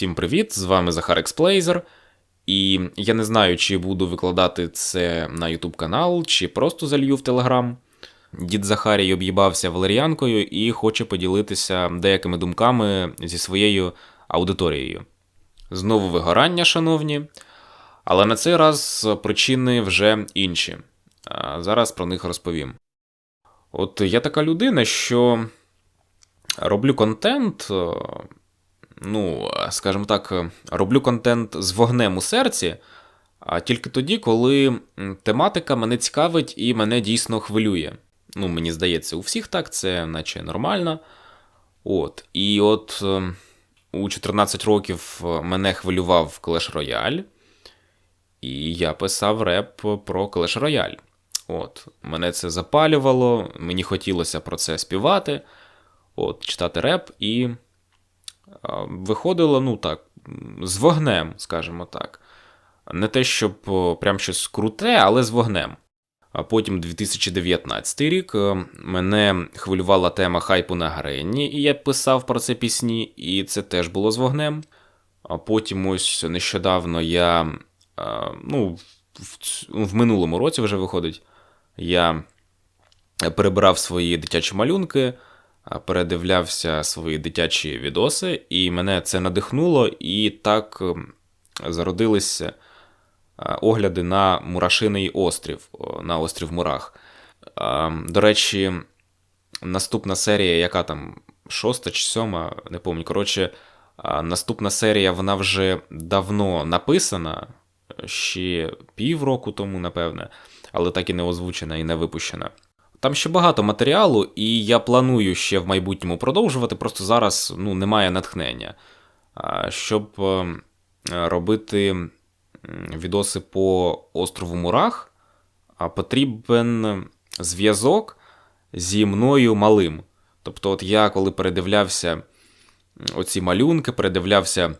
Всім привіт! З вами Захар Експлейзер. І я не знаю, чи буду викладати це на YouTube канал, чи просто залью в Telegram. Дід Захарій об'їбався валеріанкою і хоче поділитися деякими думками зі своєю аудиторією. Знову вигорання, шановні. Але на цей раз причини вже інші. Зараз про них розповім. От я така людина, що роблю контент, ну, скажімо так, роблю контент з вогнем у серці, а тільки тоді, коли тематика мене цікавить і мене дійсно хвилює. Ну, мені здається, у всіх так, це наче нормально. От. І от е, у 14 років мене хвилював Clash Royale, і я писав реп про Clash Royale. От. Мене це запалювало, мені хотілося про це співати, от, читати реп, і а, виходило, ну так, з вогнем, скажімо так. Не те, щоб прям щось круте, але з вогнем. А потім 2019 рік е, мене хвилювала тема хайпу на Гренні, і я писав про це пісні, і це теж було з вогнем. А потім ось нещодавно я, е, ну, в, минулому році вже виходить, я перебирав свої дитячі малюнки, передивлявся свої дитячі відоси, і мене це надихнуло, і так ем, зародилися огляди на Мурашиний острів, на острів Мурах. До речі, наступна серія, яка там шоста чи сьома, не пам'ятаю. Коротше, наступна серія вона вже давно написана, ще півроку тому, напевне, але так і не озвучена і не випущена. Там ще багато матеріалу, і я планую ще в майбутньому продовжувати, просто зараз ну, немає натхнення. Щоб е, робити відоси по острову Мурах, потрібен зв'язок зі мною малим. Тобто, от я коли передивлявся оці малюнки, передивлявся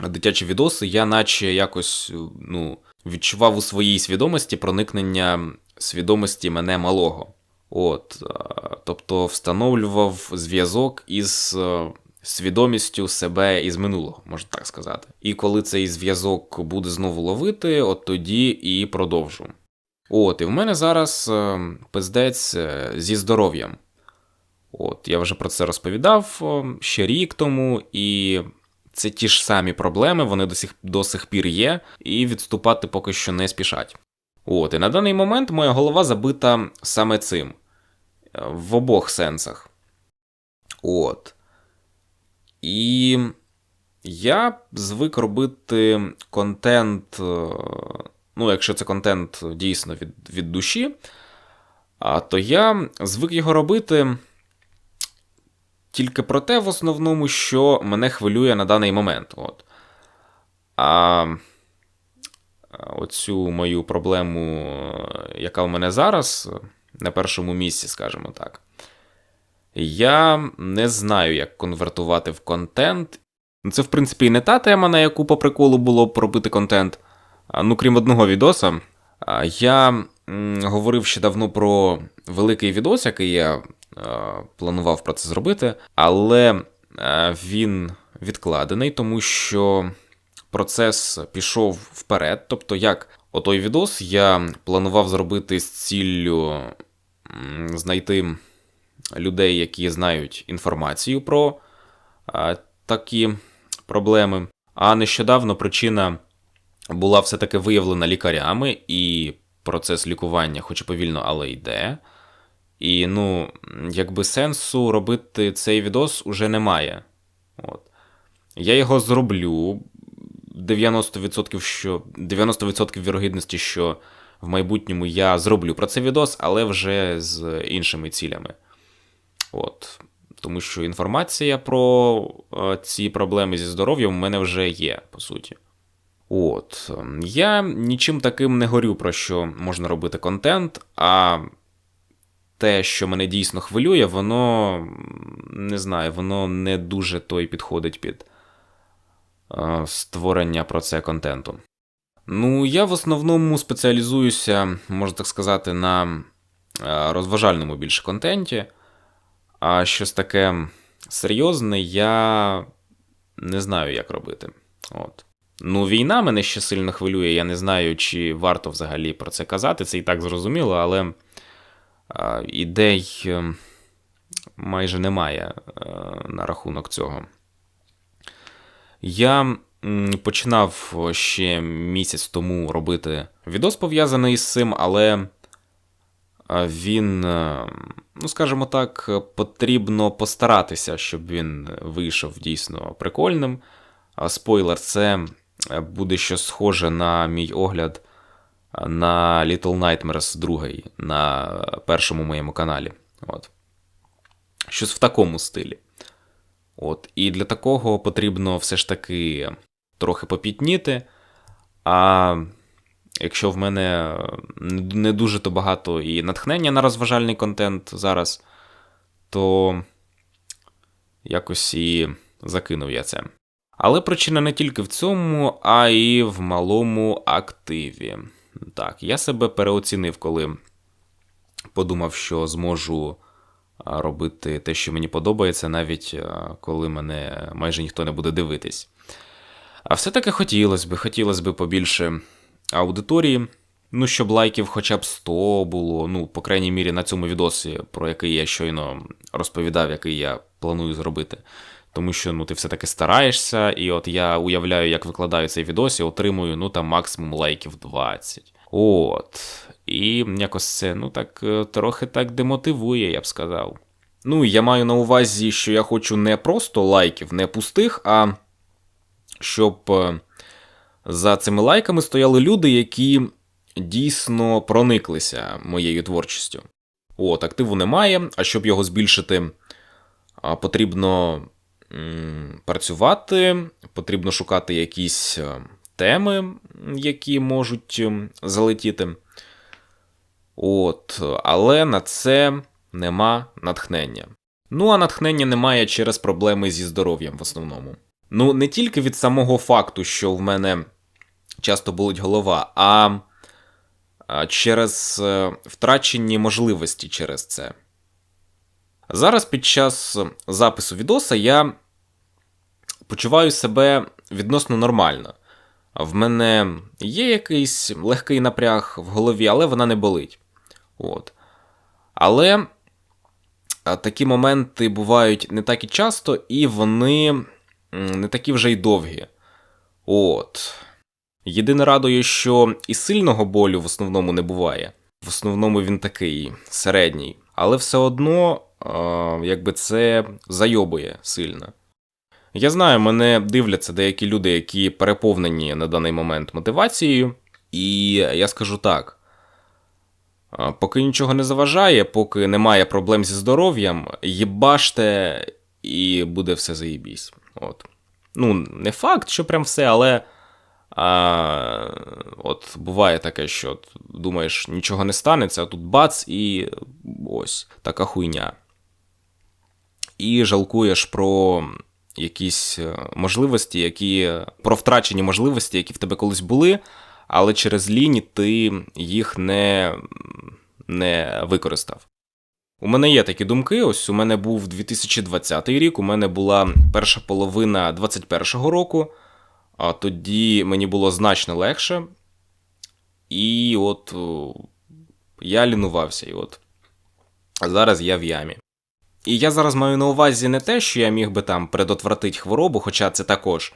дитячі відоси, я наче якось ну, відчував у своїй свідомості проникнення свідомості мене малого. От, е, тобто встановлював зв'язок із е, свідомістю себе із минулого, можна так сказати. І коли цей зв'язок буде знову ловити, от тоді і продовжу. От, і в мене зараз е, пиздець зі здоров'ям. От, я вже про це розповідав ще рік тому, і це ті ж самі проблеми, вони до сих, до сих пір є, і відступати поки що не спішать. От, і на даний момент моя голова забита саме цим. Е, В обох сенсах. От. І я звик робити контент. е, Ну, якщо це контент дійсно від, від душі, то я звик його робити тільки про те, в основному, що мене хвилює на даний момент. От. А оцю мою проблему, е, яка в мене зараз, е, на першому місці, скажімо так. Я не знаю, як конвертувати в контент. Ну, Це, в принципі, і не та тема, на яку по приколу було б робити контент. Ну, крім одного відоса. Я говорив ще давно про великий відос, який я планував про це зробити, але він відкладений, тому що процес пішов вперед. Тобто, як отой відос я планував зробити з ціллю знайти людей, які знають інформацію про такі проблеми. А нещодавно причина була все-таки виявлена лікарями, і процес лікування, хоч і повільно, але йде. І ну, якби сенсу робити цей відос уже немає. От. Я його зроблю. 90% що 90% вірогідності, що в майбутньому я зроблю про це відос, але вже з іншими цілями. От. Тому що інформація про е, ці проблеми зі здоров'ям у мене вже є, по суті. От. Я нічим таким не горю, про що можна робити контент, а те, що мене дійсно хвилює, воно не знаю, воно не дуже той підходить під створення про це контенту. Ну, я в основному спеціалізуюся, можна так сказати, на е, розважальному більше контенті. А щось таке серйозне я не знаю, як робити. От. Ну, війна мене ще сильно хвилює. Я не знаю, чи варто взагалі про це казати. Це і так зрозуміло, але а, ідей е, майже немає на рахунок цього. Я починав ще місяць тому робити відос пов'язаний з цим, але він, е, ну скажімо так, потрібно постаратися, щоб він вийшов дійсно прикольним. Спойлер, це буде щось схоже на мій огляд на Little Nightmares 2 на першому моєму каналі. От. Щось в такому стилі. От. І для такого потрібно все ж таки трохи попітніти. А якщо в мене не дуже то багато і натхнення на розважальний контент зараз, то якось і закинув я це. Але причина не тільки в цьому, а й в малому активі. Так, я себе переоцінив, коли подумав, що зможу робити те, що мені подобається, навіть коли мене майже ніхто не буде дивитись. А все-таки хотілося б, хотілося б побільше аудиторії. Ну, щоб лайків хоча б 100 було, ну, по крайній мірі, на цьому відосі, про який я щойно розповідав, який я планую зробити. Тому що ну, ти все-таки стараєшся, і от я уявляю, як викладаю цей відос і отримую ну, там максимум лайків 20. От. І якось це ну, так е, трохи так демотивує, я б сказав. Ну, я маю на увазі, що я хочу не просто лайків, не пустих, а щоб е, за цими лайками стояли люди, які дійсно прониклися моєю творчістю. От, активу немає, а щоб його збільшити, потрібно працювати, потрібно шукати якісь е, теми, які можуть залетіти. От, Але на це нема натхнення. Ну, а натхнення немає через проблеми зі здоров'ям в основному. Ну, не тільки від самого факту, що в мене часто болить голова, а через е, втрачені можливості через це. Зараз під час запису відоса я почуваю себе відносно нормально. В мене є якийсь легкий напряг в голові, але вона не болить. От. Але такі моменти бувають не так і часто, і вони не такі вже й довгі. От. Єдине радує, що і сильного болю в основному не буває. В основному він такий середній. Але все одно, якби це зайобує сильно. Я знаю, мене дивляться деякі люди, які переповнені на даний момент мотивацією, і я скажу так: поки нічого не заважає, поки немає проблем зі здоров'ям, їбаште, і буде все заєбісь. От. Ну, не факт, що прям все, але. А, От буває таке, що от, думаєш, нічого не станеться, а тут бац, і ось така хуйня. І жалкуєш про якісь е, можливості, які про втрачені можливості, які в тебе колись були, але через лінь ти їх не, не використав. У мене є такі думки. Ось у мене був 2020 рік, у мене була перша половина 2021 року, а тоді мені було значно легше. І от я лінувався. І от зараз я в ямі. І я зараз маю на увазі не те, що я міг би там предотвратити хворобу, хоча це також.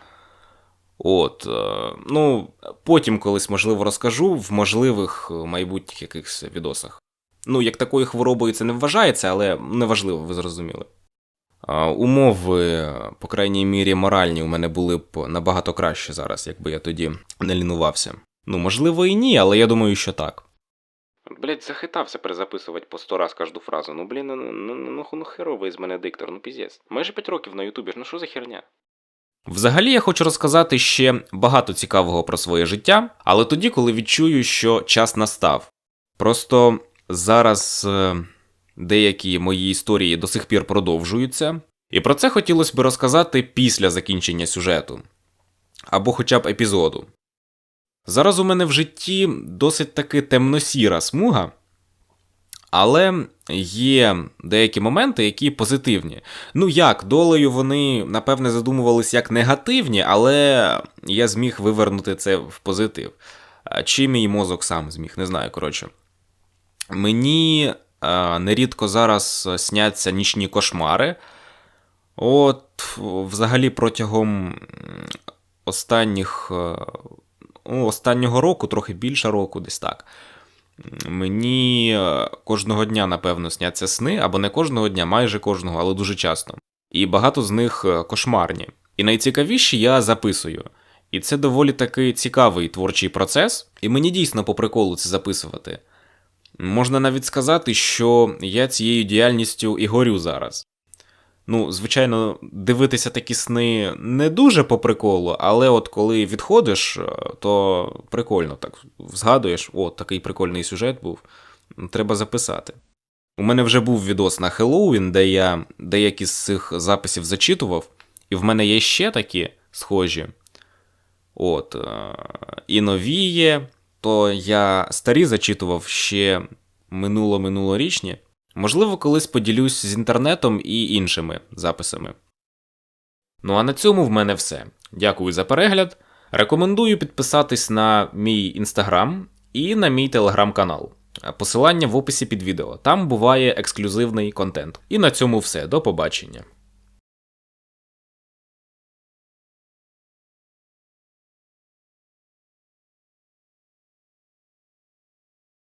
От, е, ну, потім колись, можливо, розкажу в можливих майбутніх якихось відосах. Ну, як такою хворобою це не вважається, але неважливо, ви зрозуміли. Умови, по крайній мірі, моральні у мене були б набагато краще зараз, якби я тоді не лінувався. Ну, можливо, і ні, але я думаю, що так. Блять, захитався перезаписувати по сто раз кожну фразу. Ну, блін, ну, ну, ну, ну херовий з мене диктор, ну піздець. Майже 5 років на Ютубі, ну що за херня? Взагалі я хочу розказати ще багато цікавого про своє життя, але тоді, коли відчую, що час настав. Просто зараз е, деякі мої історії до сих пір продовжуються, і про це хотілося б розказати після закінчення сюжету або хоча б епізоду. Зараз у мене в житті досить таки темносіра смуга, Але є деякі моменти, які позитивні. Ну як, долею вони, напевне, задумувались як негативні, але я зміг вивернути це в позитив. Чи мій мозок сам зміг, не знаю, коротше. Мені нерідко зараз сняться нічні кошмари. От, взагалі, протягом останніх, е, ну, останнього року, трохи більше року, десь так. Мені е, кожного дня, напевно, сняться сни, або не кожного дня, майже кожного, але дуже часто. І багато з них е, кошмарні. І найцікавіші я записую. І це доволі таки цікавий творчий процес, і мені дійсно по приколу це записувати. Можна навіть сказати, що я цією діяльністю і горю зараз. Ну, звичайно, дивитися такі сни не дуже по приколу, але от коли відходиш, е, то прикольно так згадуєш, о, такий прикольний сюжет був, треба записати. У мене вже був відос на Хеллоуін, де я деякі з цих записів зачитував, і в мене є ще такі схожі. От, е, і нові є, то я старі зачитував ще минуло-минулорічні. Можливо, колись поділюсь з інтернетом і іншими записами. Ну а на цьому в мене все. Дякую за перегляд. Рекомендую підписатись на мій інстаграм і на мій телеграм-канал. Посилання в описі під відео. Там буває ексклюзивний контент. І на цьому все. До побачення.